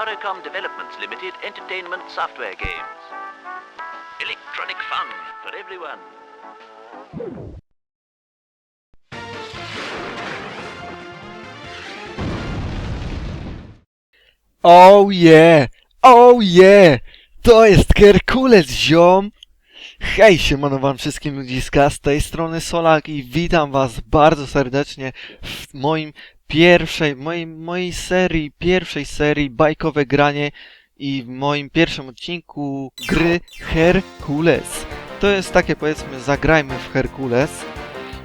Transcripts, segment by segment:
Yoricom Developments Limited Entertainment Software Games. Electronic fun for everyone. Oh yeah! Oh yeah! To jest Herkules, ziom! Hej, siemano wam wszystkim ludziska, z tej strony Solak i witam was bardzo serdecznie w moim pierwszej, mojej, mojej serii, pierwszej serii bajkowe granie i w moim pierwszym odcinku gry Herkules. To jest takie powiedzmy, zagrajmy w Herkules.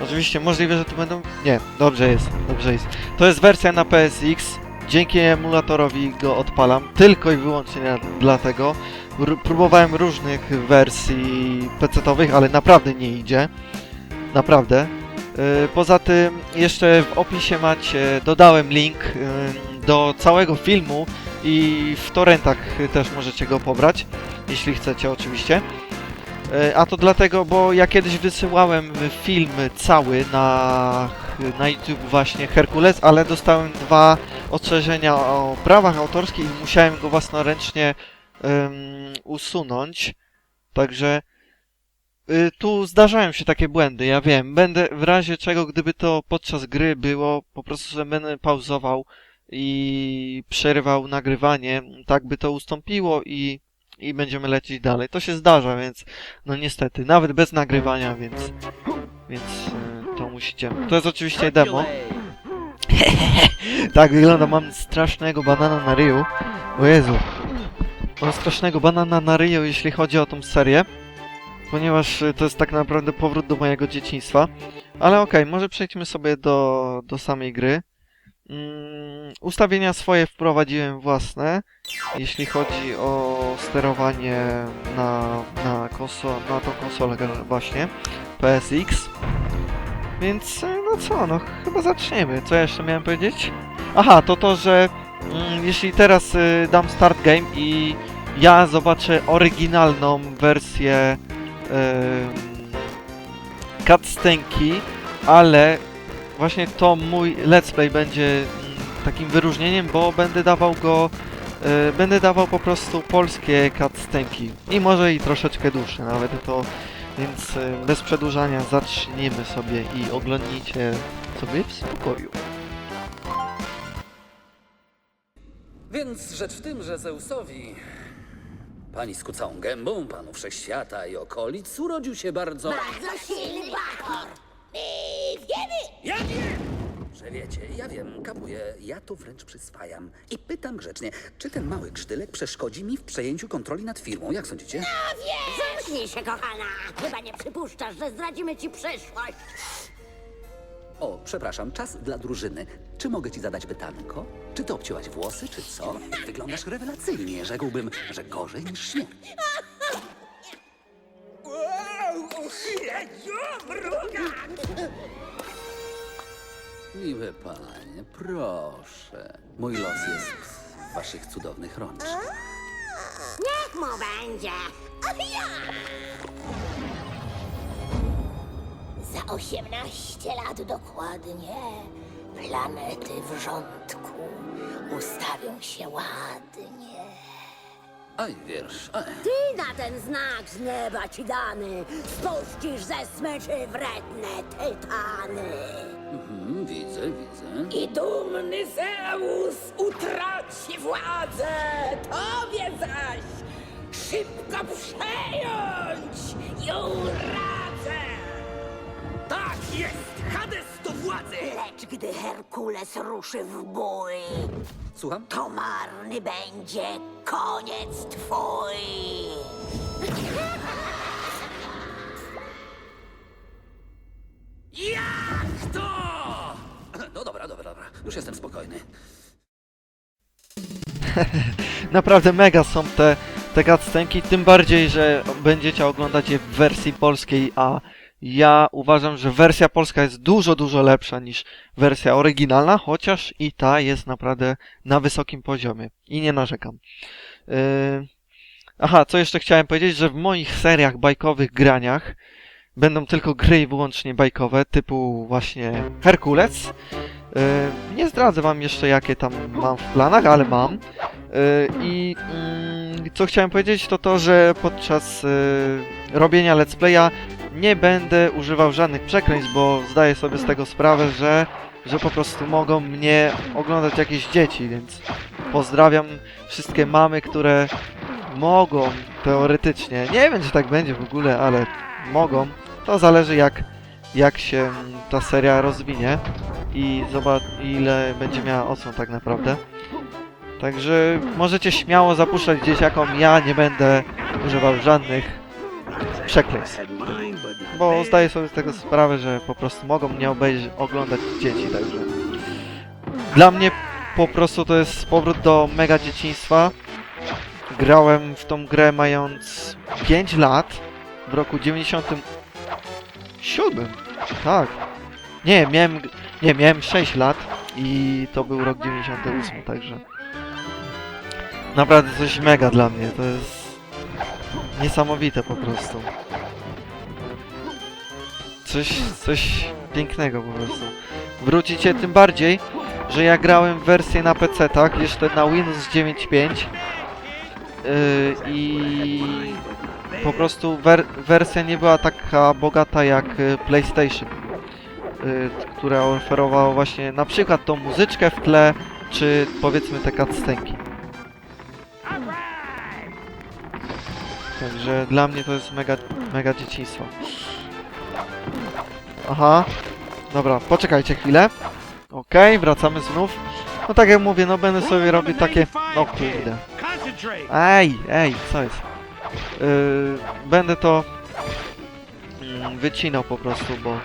Oczywiście możliwe, że to będą... Nie, dobrze jest, dobrze jest. To jest wersja na PSX, dzięki emulatorowi go odpalam, tylko i wyłącznie dlatego. R próbowałem różnych wersji PC-owych, ale naprawdę nie idzie. Naprawdę. Yy, Poza tym jeszcze w opisie macie, dodałem link yy, do całego filmu i w torrentach też możecie go pobrać, jeśli chcecie oczywiście. Yy, A to dlatego, bo ja kiedyś wysyłałem film cały na, na YouTube właśnie Herkules, ale dostałem dwa ostrzeżenia o prawach autorskich i musiałem go własnoręcznie em, usunąć. Także tu zdarzają się takie błędy, ja wiem. Będę w razie czego, gdyby to podczas gry było, po prostu będę pauzował i przerywał nagrywanie, tak by to ustąpiło i, i będziemy lecieć dalej. To się zdarza, więc no niestety, nawet bez nagrywania, więc, więc y, to musicie. To jest oczywiście demo. Tak wygląda, mam strasznego banana na ryju. O Jezu. Mam strasznego banana na ryju, jeśli chodzi o tą serię. Ponieważ y, to jest tak naprawdę powrót do mojego dzieciństwa. Ale okej, może przejdźmy sobie do, do samej gry. Mm, ustawienia swoje wprowadziłem własne, jeśli chodzi o sterowanie na, na, konso na tą konsolę właśnie, PSX. Więc e, no co, no chyba zaczniemy. Co ja jeszcze miałem powiedzieć? Aha, to to, że mm, jeśli teraz y, dam start game i ja zobaczę oryginalną wersję y, cutscenki, ale właśnie to mój let's play będzie mm, takim wyróżnieniem, bo będę dawał go y, będę dawał po prostu polskie cutscenki i może i troszeczkę dłuższe nawet to więc y, bez przedłużania zaczniemy sobie i oglądnijcie sobie w spokoju. Więc rzecz w tym, że Zeusowi, pani z kucałą gębą, panu wszechświata i okolic, urodził się bardzo... Bardzo silny bachor! I wiemy! Ja wiem! Że wiecie, ja wiem, kapuję, ja tu wręcz przyswajam. I pytam grzecznie, czy ten mały krztylek przeszkodzi mi w przejęciu kontroli nad firmą, jak sądzicie? Zamknij się, kochana! Chyba nie przypuszczasz, że zdradzimy ci przyszłość. O, przepraszam, czas dla drużyny. Czy mogę ci zadać pytanko? Czy ty obcięłaś włosy, czy co? Wyglądasz rewelacyjnie, rzekłbym, że gorzej niż śmierć. Miłe panie, proszę. Mój los jest w waszych cudownych rączkach. Niech mu będzie! Za 18 lat dokładnie planety w rządku ustawią się ładnie. Aj, wiersz, aj. Ty na ten znak z nieba ci dany spuścisz ze smyczy wredne tytany. Mhm, widzę, widzę. I dumny Zeus utraci władzę, tobie zaś szybko przejąć ją radzę. Jest! Hades do władzy! Lecz gdy Herkules ruszy w bój, Słucham? to marny będzie koniec twój. Jak to? No dobra, dobra, dobra. Już jestem spokojny. Naprawdę mega są te, te cutscenki, tym bardziej, że będziecie oglądać je w wersji polskiej, a ja uważam, że wersja polska jest dużo, dużo lepsza niż wersja oryginalna, chociaż i ta jest naprawdę na wysokim poziomie i nie narzekam. Yy... Aha, co jeszcze chciałem powiedzieć, że w moich seriach bajkowych graniach będą tylko gry i wyłącznie bajkowe, typu właśnie Herkules. Yy, nie zdradzę wam jeszcze jakie tam mam w planach, ale mam. I mm, co chciałem powiedzieć, to to, że podczas y, robienia let's playa nie będę używał żadnych przekleństw, bo zdaję sobie z tego sprawę, że, że po prostu mogą mnie oglądać jakieś dzieci, więc pozdrawiam wszystkie mamy, które mogą teoretycznie, nie wiem czy tak będzie w ogóle, ale mogą. To zależy jak, jak się ta seria rozwinie i zobacz ile będzie miała odsłon tak naprawdę. Także możecie śmiało zapuszczać dzieciakom, ja nie będę używał żadnych przekleństw. Bo zdaję sobie z tego sprawę, że po prostu mogą mnie obejrzeć, oglądać dzieci, także... Dla mnie po prostu to jest powrót do mega dzieciństwa. Grałem w tą grę mając 5 lat, w roku 97. Tak. Nie, miałem, nie, miałem 6 lat i to był rok 98, także... Naprawdę coś mega dla mnie, to jest niesamowite po prostu. Coś, coś pięknego po prostu. Wrócicie tym bardziej, że ja grałem w wersję na PC-tak, jeszcze na Windows 9.5 yy, i po prostu wer wersja nie była taka bogata jak y, PlayStation, yy, która oferowała właśnie na przykład tą muzyczkę w tle, czy powiedzmy te cutscenki. Także dla mnie to jest mega, mega dzieciństwo. Aha. Dobra, poczekajcie chwilę. Okej, wracamy znów. No tak jak mówię, no będę sobie robił takie... No kurde. Ej, ej, co jest? Yy, będę to... Mm, wycinał po prostu, bo...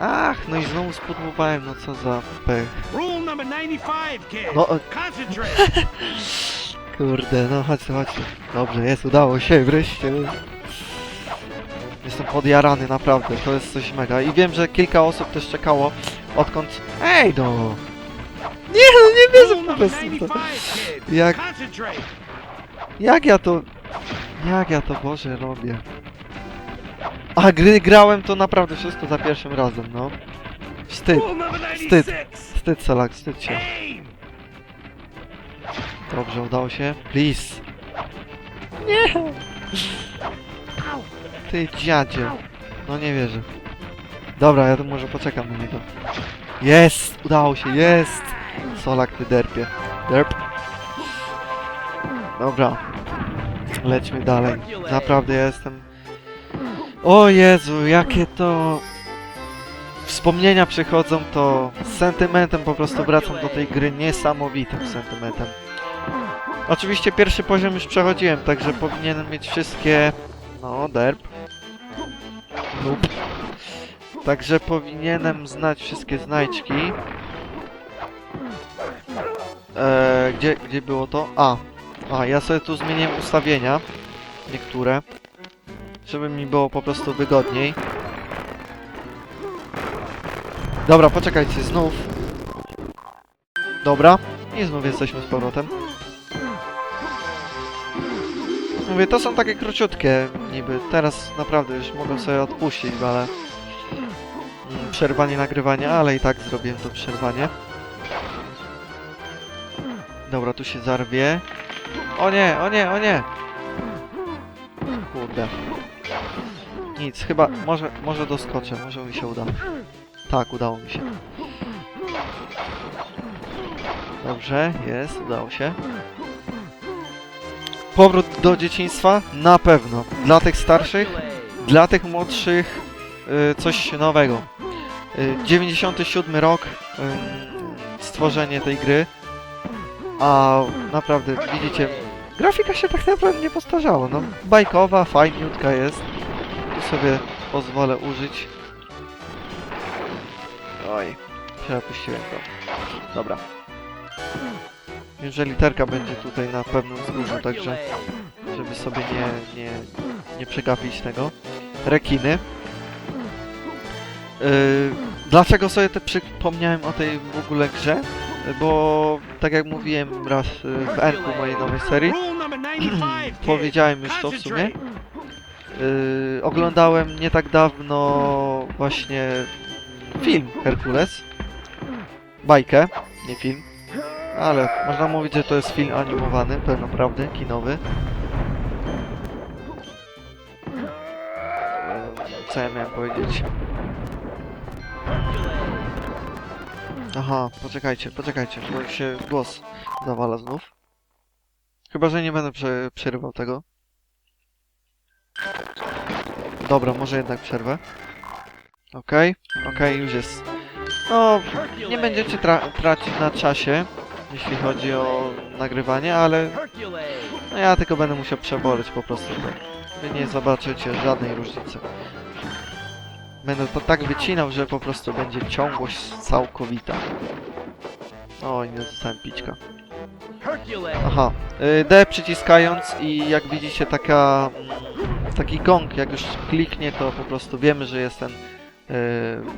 Ach, no i znowu spudłowałem, no co za pech. Rule number 95, kid. No, Concentrate. Kurde, no chodźcie, chodźcie. Dobrze, jest, udało się, wreszcie. Jestem podjarany, naprawdę, to jest coś mega. I wiem, że kilka osób też czekało, odkąd... Ej, no! Nie, no nie wierzę po prostu to. 95, kid. Jak, jak ja to... Jak ja to, Boże, robię? A, gry grałem to naprawdę wszystko za pierwszym razem, no. Wstyd, Wstyd. 96. wstyd, Solak, wstyd się. Dobrze, udało się. Please. Nie! Ty dziadzie. No nie wierzę. Dobra, ja tu może poczekam na niego. Jest! Udało się, jest! Solak ty derpie. Derp. Dobra. Lećmy dalej. Naprawdę ja jestem... O Jezu, jakie to... Wspomnienia przychodzą, to z sentymentem po prostu wracam do tej gry, niesamowitym sentymentem. Oczywiście pierwszy poziom już przechodziłem, także powinienem mieć wszystkie... No, derp. Noob. Także powinienem znać wszystkie znajdźki. Eee, gdzie, gdzie było to? A. A, ja sobie tu zmieniłem ustawienia. Niektóre. Żeby mi było po prostu wygodniej. Dobra, poczekajcie, znów. Dobra. I znów jesteśmy z powrotem. Mówię, to są takie króciutkie niby. Teraz naprawdę już mogę sobie odpuścić, ale... mm, Przerwanie nagrywania, ale i tak zrobiłem to przerwanie. Dobra, tu się zarwie. O nie, o nie, o nie! Kurde. Nic, chyba, może, może doskoczę, może mi się uda. Tak, udało mi się. Dobrze, jest, udało się. Powrót do dzieciństwa? Na pewno. Dla tych starszych, dla tych młodszych y, coś nowego. Y, 97 rok y, stworzenie tej gry. A naprawdę, widzicie, grafika się tak naprawdę nie postarzała. No, bajkowa, fajniutka jest. Tu sobie pozwolę użyć. Oj, przepuściłem to. Dobra. Że literka będzie tutaj na pewnym wzgórzu, także żeby sobie nie, nie, nie przegapić tego. Rekiny. Yy, dlaczego sobie te przypomniałem o tej w ogóle grze? Bo tak jak mówiłem raz yy, w Enku mojej nowej serii, Rule number 95, kid. powiedziałem już to w sumie. Yy, oglądałem nie tak dawno właśnie film Herkules. Bajkę, nie film. Ale można mówić, że to jest film animowany, pełnoprawny, kinowy. Eee, Co ja miałem powiedzieć? Aha, poczekajcie, poczekajcie, bo się głos zawala znów. Chyba, że nie będę prze przerywał tego. Dobra, może jednak przerwę. Okej, okej, już jest. No, nie będziecie tra tracić na czasie, jeśli chodzi o nagrywanie, ale no ja tylko będę musiał przeboleć po prostu. Wy nie zobaczycie żadnej różnicy. Będę to tak wycinał, że po prostu będzie ciągłość całkowita. O, nie dostałem. Hercules! Aha, y, D przyciskając i jak widzicie taka, mm, taki gong, jak już kliknie to po prostu wiemy, że jest ten y,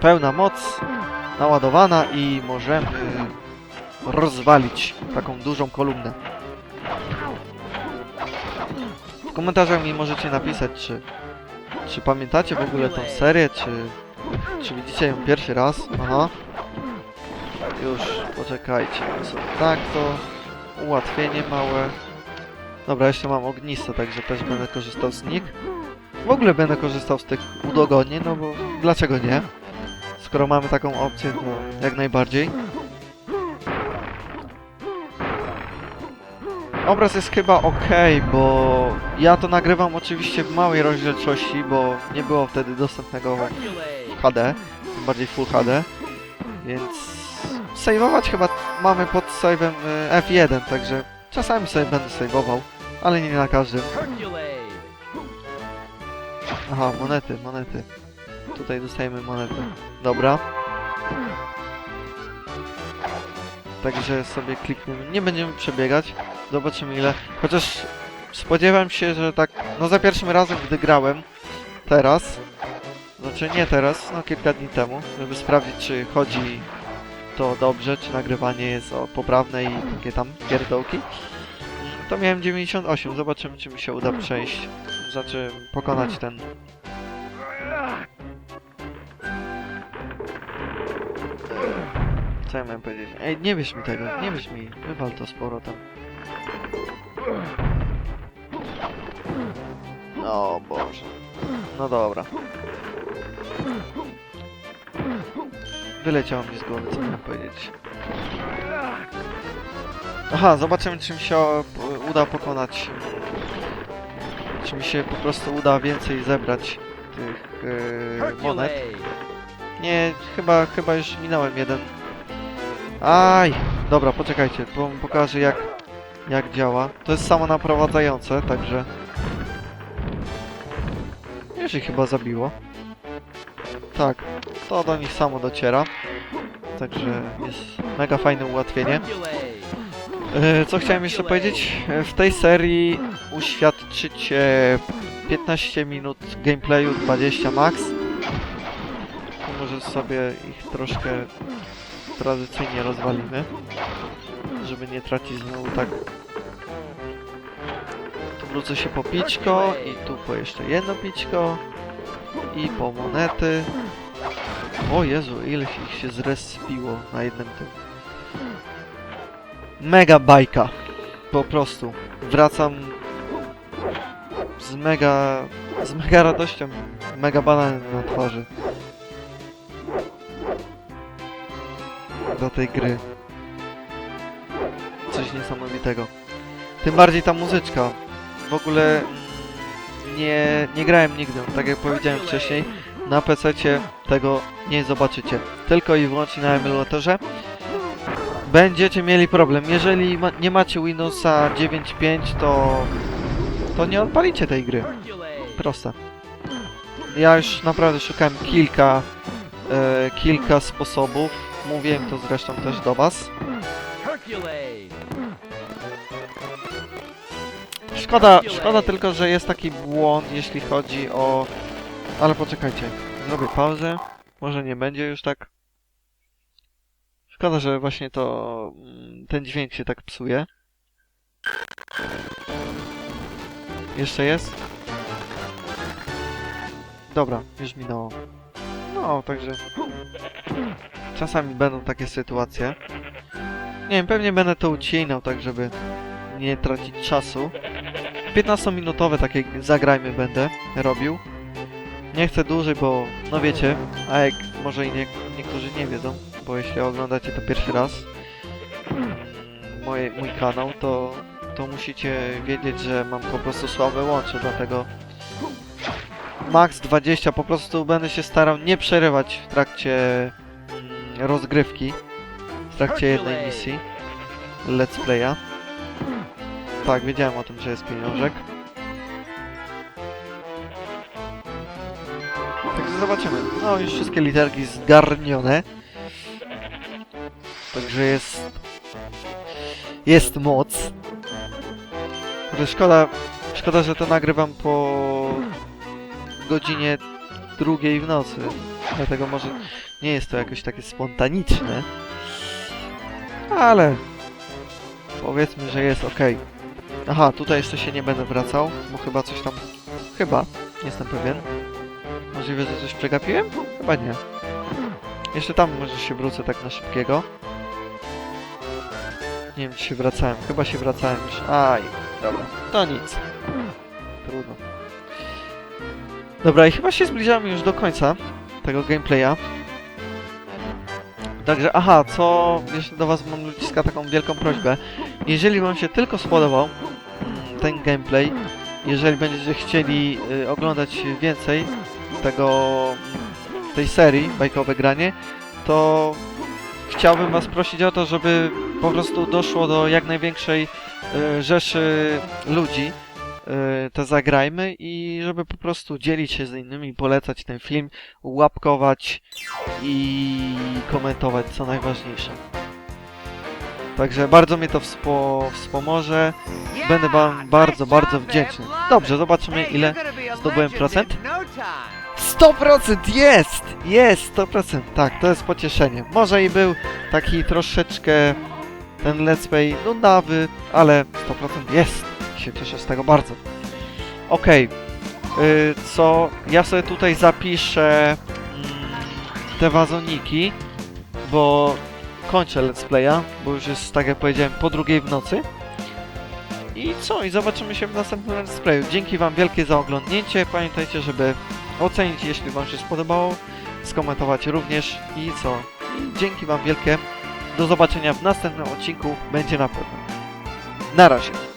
pełna moc naładowana i możemy rozwalić taką dużą kolumnę. W komentarzach mi możecie napisać, czy, czy pamiętacie w ogóle tą serię, czy, czy widzicie ją pierwszy raz. Aha. Już, poczekajcie. Tak to ułatwienie małe. Dobra, jeszcze mam ognisko, także też będę korzystał z nich. W ogóle będę korzystał z tych udogodnień, no bo dlaczego nie? Skoro mamy taką opcję, to jak najbardziej. Obraz jest chyba ok, bo ja to nagrywam oczywiście w małej rozdzielczości, bo nie było wtedy dostępnego HD, tym bardziej Full HD, więc saveować chyba mamy pod save'em y, F1, także czasami sobie będę saveował, ale nie na każdym. Aha, monety, monety. Tutaj dostajemy monety. Dobra. Także sobie klikniemy. Nie będziemy przebiegać. Zobaczymy ile. Chociaż spodziewam się, że tak. No za pierwszym razem, gdy grałem teraz. Znaczy nie teraz, no kilka dni temu, żeby sprawdzić, czy chodzi to dobrze, czy nagrywanie jest poprawne i takie tam pierdołki. To miałem 98. Zobaczymy, czy mi się uda przejść. Znaczy pokonać ten Co ja miałem powiedzieć? Ej, nie bierz mi tego, nie bierz mi. Wywal to z powrotem. O Boże. No dobra. Wyleciało mi z głowy, co miałem powiedzieć. Aha, zobaczymy, czy mi się uda pokonać. Czy mi się po prostu uda więcej zebrać tych yy, monet. Nie, chyba, chyba już minąłem jeden. Aj! Dobra, poczekajcie, bo pokażę jak, jak działa. To jest samo naprowadzające, także... Już ich chyba zabiło. Tak, to do nich samo dociera. Także jest mega fajne ułatwienie. E, Co chciałem jeszcze powiedzieć? E, W tej serii uświadczycie 15 minut gameplayu, 20 max. Może sobie ich troszkę tradycyjnie rozwalimy, żeby nie tracić znowu tak. Tu wrócę się po pićko i tu po jeszcze jedno pićko i po monety. O Jezu, ile ich się zrespiło na jednym tym. Mega bajka. Po prostu. Wracam z mega... z mega radością. Mega bananem na twarzy. Do tej gry. Coś niesamowitego. Tym bardziej ta muzyczka. W ogóle nie, nie grałem nigdy, tak jak powiedziałem wcześniej. Na PC tego nie zobaczycie. Tylko i wyłącznie na emulatorze będziecie mieli problem. Jeżeli ma nie macie Windowsa 9.5, to to nie odpalicie tej gry. Proste. Ja już naprawdę szukałem kilka e, kilka sposobów. Mówiłem to zresztą też do was. Szkoda, szkoda tylko, że jest taki błąd, jeśli chodzi o... Ale poczekajcie, zrobię pauzę. Może nie będzie już tak. Szkoda, że właśnie to... mm, ten dźwięk się tak psuje. Jeszcze jest? Dobra, już minęło. No, także... Czasami będą takie sytuacje. Nie wiem, pewnie będę to ucinał, tak żeby nie tracić czasu. 15-minutowe takie zagrajmy będę robił. Nie chcę dłużej, bo no wiecie, a jak może i nie, niektórzy nie wiedzą, bo jeśli oglądacie to pierwszy raz mm, moje, mój kanał, to, to musicie wiedzieć, że mam po prostu słabe łącze, dlatego max 20 po prostu będę się starał nie przerywać w trakcie mm, rozgrywki, w trakcie jednej misji let's playa. Tak, wiedziałem o tym, że jest pieniążek. Także zobaczymy. No już wszystkie literki zgarnione. Także jest... Jest moc. Szkoda... Szkoda, że to nagrywam po godzinie drugiej w nocy. Dlatego może nie jest to jakoś takie spontaniczne. Ale powiedzmy, że jest ok. Aha, tutaj jeszcze się nie będę wracał, bo chyba coś tam... Chyba, nie jestem pewien. Możliwe, że coś przegapiłem? Chyba nie. Jeszcze tam może się wrócę tak na szybkiego. Nie wiem, czy się wracałem. Chyba się wracałem już. Aj, dobra. To nic. Trudno. Dobra, i chyba się zbliżamy już do końca tego gameplaya. Także, aha, co jeszcze do was mam ludziska taką wielką prośbę. Jeżeli wam się tylko spodobał ten gameplay, jeżeli będziecie chcieli y, oglądać więcej tego, mm, tej serii bajkowe granie, to chciałbym was prosić o to, żeby po prostu doszło do jak największej y, rzeszy ludzi y, te zagrajmy i żeby po prostu dzielić się z innymi, polecać ten film, łapkować i komentować co najważniejsze. Także bardzo mnie to wspo wspomoże. Będę wam bardzo, bardzo wdzięczny. Dobrze, zobaczymy ile zdobyłem procent. 100% jest! Jest 100%, tak, to jest pocieszenie. Może i był taki troszeczkę ten let's play nudawy, ale 100% jest. Się cieszę z tego bardzo. Okej, y, co ja sobie tutaj zapiszę mm, te wazoniki, bo kończę let's playa, bo już jest, tak jak powiedziałem, po drugiej w nocy. I co? I zobaczymy się w następnym let's playu. Dzięki wam wielkie za oglądnięcie. Pamiętajcie, żeby ocenić, jeśli wam się spodobało, skomentować również i co? I dzięki wam wielkie. Do zobaczenia w następnym odcinku. Będzie na pewno. Na razie.